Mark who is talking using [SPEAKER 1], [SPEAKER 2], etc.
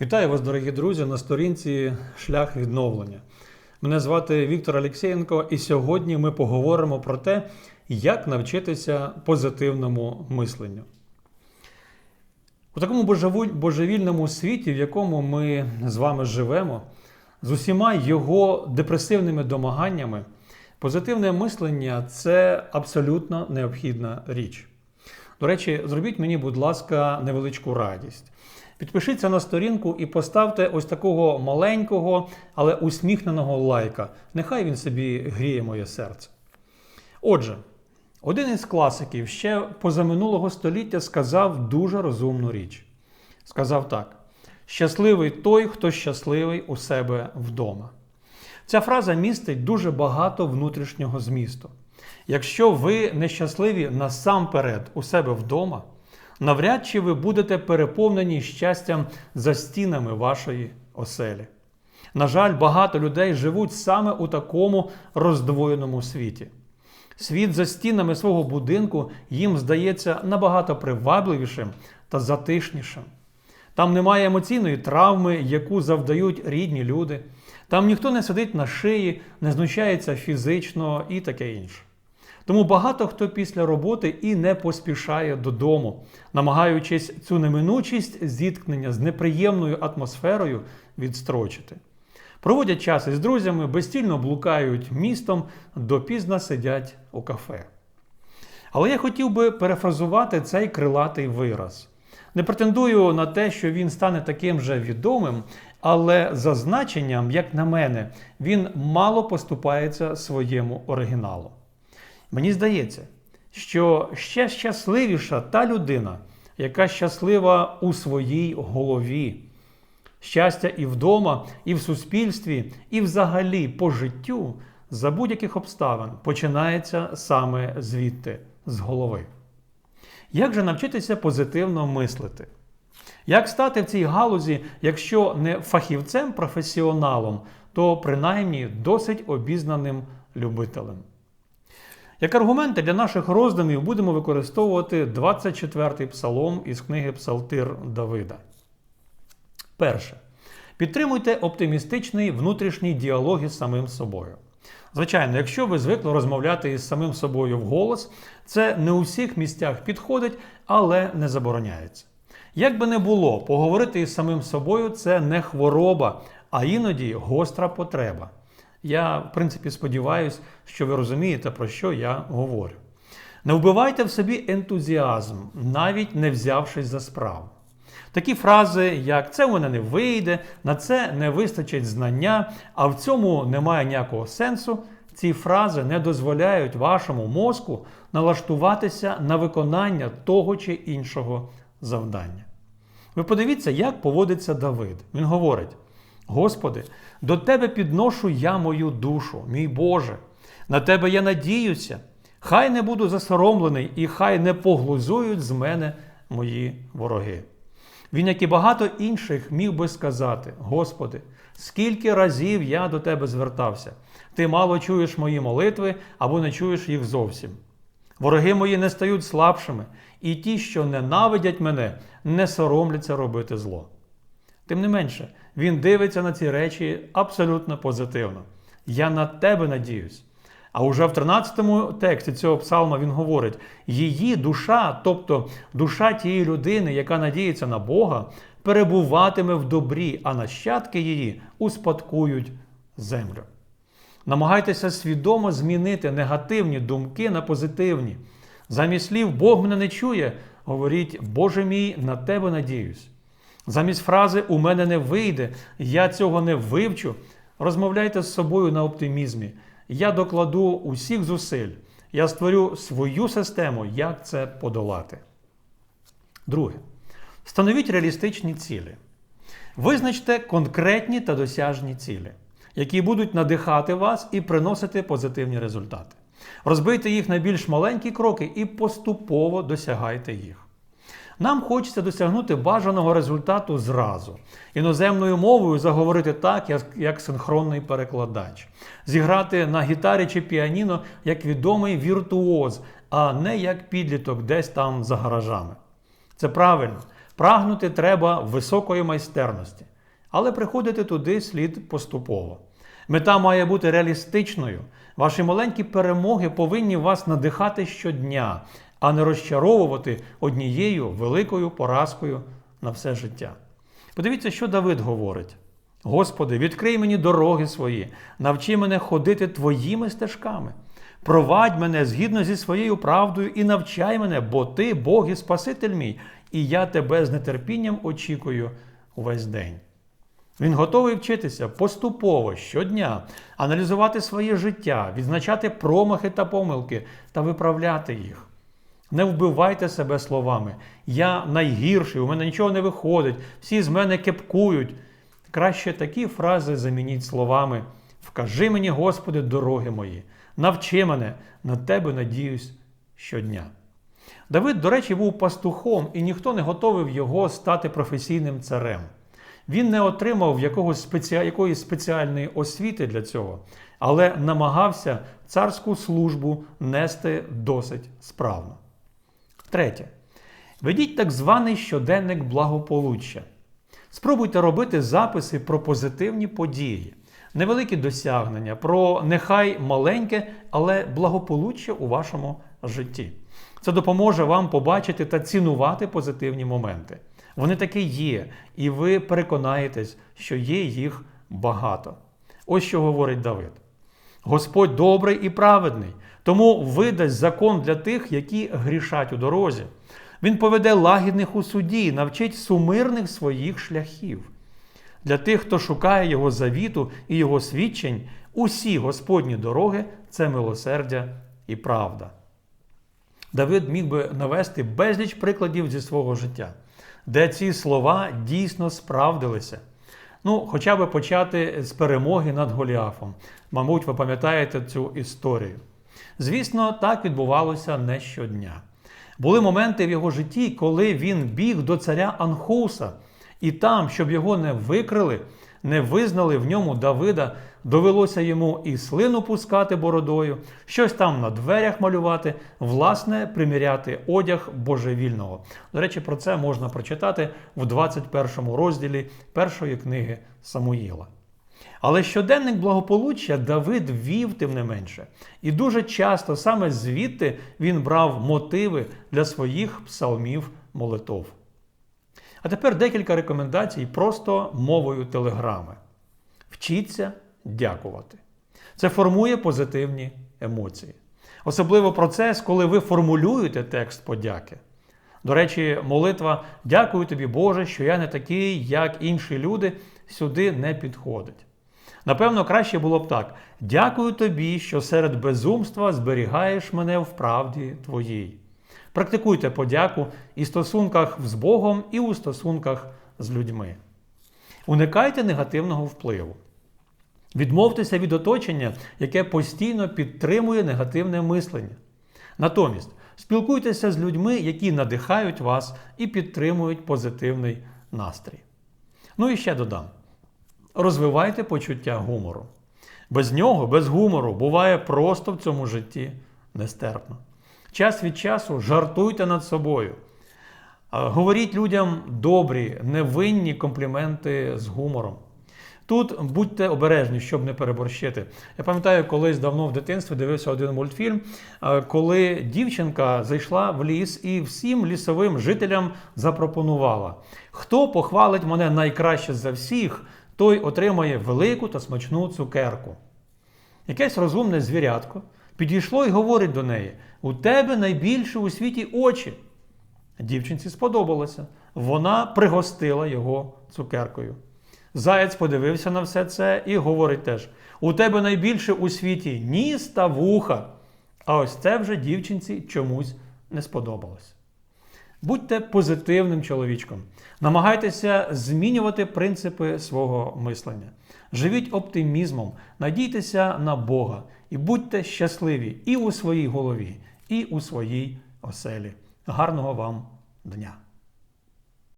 [SPEAKER 1] Вітаю вас, дорогі друзі, на сторінці Шлях відновлення. Мене звати Віктор Алексєєнко, і сьогодні ми поговоримо про те, як навчитися позитивному мисленню. У такому божевільному світі, в якому ми з вами живемо, з усіма його депресивними домаганнями, позитивне мислення це абсолютно необхідна річ. До речі, зробіть мені, будь ласка, невеличку радість. Підпишіться на сторінку і поставте ось такого маленького, але усміхненого лайка. Нехай він собі гріє моє серце. Отже, один із класиків ще позаминулого століття сказав дуже розумну річ. Сказав так: щасливий той, хто щасливий у себе вдома. Ця фраза містить дуже багато внутрішнього змісту. Якщо ви нещасливі насамперед у себе вдома, навряд чи ви будете переповнені щастям за стінами вашої оселі. На жаль, багато людей живуть саме у такому роздвоєному світі. Світ за стінами свого будинку їм здається набагато привабливішим та затишнішим. Там немає емоційної травми, яку завдають рідні люди. Там ніхто не сидить на шиї, не знущається фізично і таке інше. Тому багато хто після роботи і не поспішає додому, намагаючись цю неминучість зіткнення з неприємною атмосферою відстрочити. Проводять час із друзями, безстільно блукають містом, допізно сидять у кафе. Але я хотів би перефразувати цей крилатий вираз. Не претендую на те, що він стане таким же відомим, але за значенням, як на мене, він мало поступається своєму оригіналу. Мені здається, що ще щасливіша та людина, яка щаслива у своїй голові. Щастя і вдома, і в суспільстві, і взагалі по життю за будь-яких обставин починається саме звідти, з голови. Як же навчитися позитивно мислити? Як стати в цій галузі, якщо не фахівцем професіоналом, то принаймні досить обізнаним любителем? Як аргументи для наших роздумів будемо використовувати 24-й псалом із книги Псалтир Давида. Перше. Підтримуйте оптимістичний внутрішній діалог із самим собою. Звичайно, якщо ви звикли розмовляти із самим собою вголос, це не у всіх місцях підходить, але не забороняється. Як би не було, поговорити із самим собою це не хвороба, а іноді гостра потреба. Я, в принципі, сподіваюся, що ви розумієте, про що я говорю. Не вбивайте в собі ентузіазм, навіть не взявшись за справу. Такі фрази, як це в мене не вийде, на це не вистачить знання, а в цьому немає ніякого сенсу. Ці фрази не дозволяють вашому мозку налаштуватися на виконання того чи іншого завдання. Ви подивіться, як поводиться Давид. Він говорить: Господи, до Тебе підношу я мою душу, мій Боже, на Тебе я надіюся, хай не буду засоромлений, і хай не поглузують з мене мої вороги. Він, як і багато інших, міг би сказати: Господи, скільки разів я до Тебе звертався, Ти мало чуєш мої молитви або не чуєш їх зовсім. Вороги мої не стають слабшими, і ті, що ненавидять мене, не соромляться робити зло. Тим не менше, він дивиться на ці речі абсолютно позитивно. Я на тебе надіюсь. А уже в 13-му тексті цього псалма він говорить: її душа, тобто душа тієї людини, яка надіється на Бога, перебуватиме в добрі, а нащадки її успадкують землю. Намагайтеся свідомо змінити негативні думки на позитивні. Замість слів Бог мене не чує, говоріть, Боже мій, на тебе надіюсь. Замість фрази У мене не вийде, я цього не вивчу. Розмовляйте з собою на оптимізмі. Я докладу усіх зусиль. Я створю свою систему, як це подолати. Друге. Встановіть реалістичні цілі. Визначте конкретні та досяжні цілі, які будуть надихати вас і приносити позитивні результати. Розбийте їх на більш маленькі кроки і поступово досягайте їх. Нам хочеться досягнути бажаного результату зразу. Іноземною мовою заговорити так, як, як синхронний перекладач, зіграти на гітарі чи піаніно як відомий віртуоз, а не як підліток десь там за гаражами. Це правильно. Прагнути треба високої майстерності, але приходити туди слід поступово. Мета має бути реалістичною. Ваші маленькі перемоги повинні вас надихати щодня, а не розчаровувати однією великою поразкою на все життя. Подивіться, що Давид говорить. Господи, відкрий мені дороги свої, навчи мене ходити твоїми стежками. Провадь мене згідно зі своєю правдою і навчай мене, бо ти Бог і Спаситель мій, і я тебе з нетерпінням очікую увесь день. Він готовий вчитися поступово щодня, аналізувати своє життя, відзначати промахи та помилки та виправляти їх. Не вбивайте себе словами. Я найгірший, у мене нічого не виходить, всі з мене кепкують. Краще такі фрази замініть словами: Вкажи мені, Господи, дороги мої, навчи мене, на тебе надіюсь щодня. Давид, до речі, був пастухом, і ніхто не готовив його стати професійним царем. Він не отримав якогось спеці... якоїсь спеціальної освіти для цього, але намагався царську службу нести досить справно. Третє. Ведіть так званий щоденник благополуччя. Спробуйте робити записи про позитивні події, невеликі досягнення, про нехай маленьке, але благополуччя у вашому житті. Це допоможе вам побачити та цінувати позитивні моменти. Вони таки є, і ви переконаєтесь, що є їх багато. Ось що говорить Давид. Господь добрий і праведний, тому видасть закон для тих, які грішать у дорозі. Він поведе лагідних у суді, навчить сумирних своїх шляхів. Для тих, хто шукає Його завіту і Його свідчень, усі Господні дороги це милосердя і правда. Давид міг би навести безліч прикладів зі свого життя, де ці слова дійсно справдилися. Ну, хоча б почати з перемоги над Голіафом. Мабуть, ви пам'ятаєте цю історію. Звісно, так відбувалося не щодня. Були моменти в його житті, коли він біг до царя Анхуса, і там, щоб його не викрили, не визнали в ньому Давида, довелося йому і слину пускати бородою, щось там на дверях малювати, власне, приміряти одяг божевільного. До речі, про це можна прочитати в 21 розділі першої книги Самуїла. Але щоденник благополуччя Давид вів тим не менше. І дуже часто саме звідти він брав мотиви для своїх псалмів молитов. А тепер декілька рекомендацій просто мовою телеграми. Вчіться дякувати. Це формує позитивні емоції. Особливо процес, коли ви формулюєте текст подяки. До речі, молитва Дякую тобі, Боже, що я не такий, як інші люди, сюди не підходить. Напевно, краще було б так: дякую тобі, що серед безумства зберігаєш мене в правді твоїй. Практикуйте подяку і стосунках з Богом, і у стосунках з людьми. Уникайте негативного впливу. Відмовтеся від оточення, яке постійно підтримує негативне мислення. Натомість спілкуйтеся з людьми, які надихають вас і підтримують позитивний настрій. Ну і ще додам: розвивайте почуття гумору. Без нього, без гумору, буває просто в цьому житті нестерпно. Час від часу жартуйте над собою. Говоріть людям добрі, невинні компліменти з гумором. Тут будьте обережні, щоб не переборщити. Я пам'ятаю, колись давно в дитинстві дивився один мультфільм, коли дівчинка зайшла в ліс і всім лісовим жителям запропонувала: хто похвалить мене найкраще за всіх, той отримає велику та смачну цукерку. Якесь розумне звірятко підійшло і говорить до неї: у тебе найбільше у світі очі. Дівчинці сподобалося. Вона пригостила його цукеркою. Заєць подивився на все це і говорить теж: у тебе найбільше у світі ніс та вуха. А ось це вже дівчинці чомусь не сподобалось. Будьте позитивним чоловічком. Намагайтеся змінювати принципи свого мислення. Живіть оптимізмом, надійтеся на Бога і будьте щасливі і у своїй голові, і у своїй оселі. Гарного вам дня!